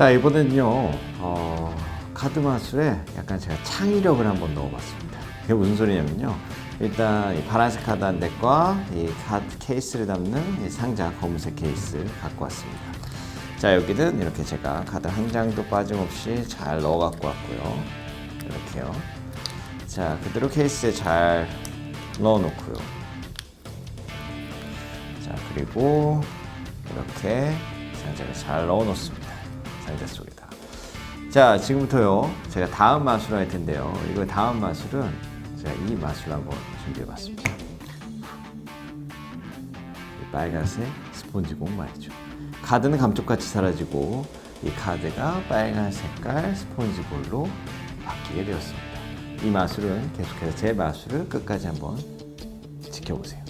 자 이번엔요 어, 카드 마술에 약간 제가 창의력을 한번 넣어봤습니다. 그게 무슨 소리냐면요. 일단 이 파란색 카드 한 덱과 이 카드 케이스를 담는 이 상자 검은색 케이스 갖고 왔습니다. 자 여기는 이렇게 제가 카드 한 장도 빠짐없이 잘 넣어 갖고 왔고요. 이렇게요. 자 그대로 케이스에 잘 넣어 놓고요. 자 그리고 이렇게 상자를 잘 넣어 놓습니다. 상자 속에다. 자 지금부터요 제가 다음 마술을 할 텐데요. 이거 다음 마술은 제가 이 마술 한번 준비해 봤습니다. 이 빨간색 스폰지 공 말이죠. 카드는 감쪽같이 사라지고 이 카드가 빨간 색깔 스폰지 볼로 바뀌게 되었습니다. 이 마술은 계속해서 제 마술을 끝까지 한번 지켜보세요.